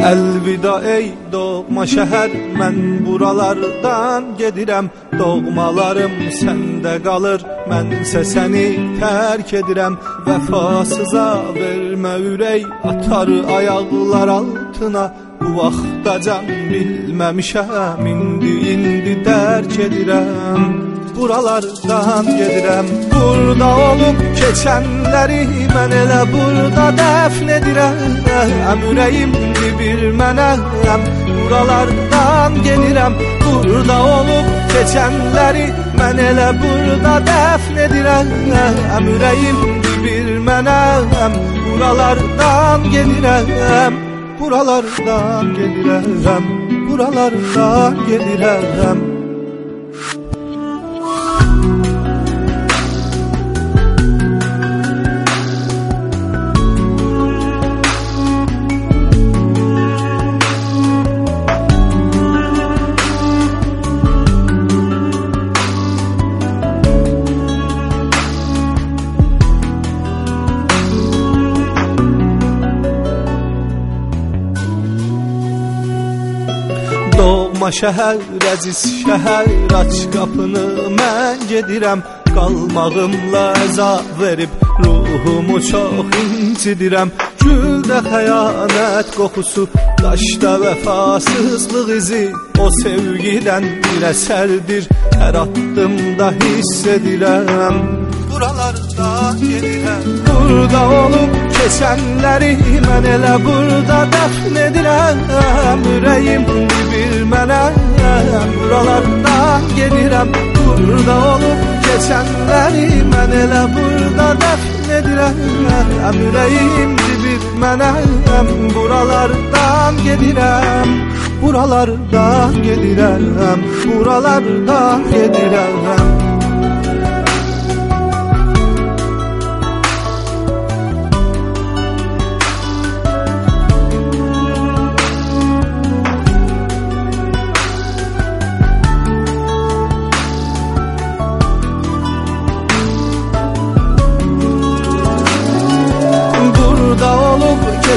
Əlvida ey doğma şəhər Mən buralardan gedirəm. Doğmalarım səndə qalır Mənsə səni tərk edirəm. Vəfasıza vermə ürək Atar ayaqlar altına. Bu vaxtacan bilməmişəm İndi, indi dərk edirəm Buralardan gedirəm Burada olub keçənləri Mən elə burada dəfn edirəm Ürəyim bir mənəm Buralardan gelirəm Burada olub keçənləri Mən elə burada dəfn edirəm Ürəyim bir mənəm Buralardan gelirəm Buralardan gelirəm Buralardan gelirəm Doğma şəhər, əziz şəhər Aç qapını mən gedirəm Qalmağımla əza verib Ruhumu çox incidirəm Güldə xəyanət qoxusu Daşda vəfasızlıq izi. O sevgidən bir əsərdir Hər addımda hiss edirəm Buralarda gelirəm Burada olub keçənləri Mən elə burada dəfn edirəm Ürəyim bilmənəm Buralardan gedirəm Burada olub keçənləri Mən elə burada dəfn edirəm Ürəyim bilmənəm Buralardan gedirəm Buralardan gedirəm Buralardan gedirəm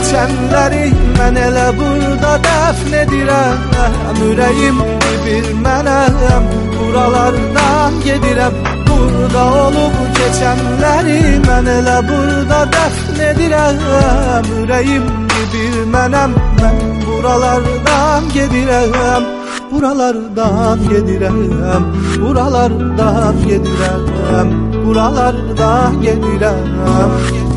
keçənləri mən elə burada dəfn edirəm Ürəyim bir mənəm buralardan gedirəm Burada olub keçənləri mən elə burada dəfn edirəm Ürəyim bir mənəm mən buralardan gedirəm Buralardan gedirəm, buralardan gedirəm, buralardan gedirəm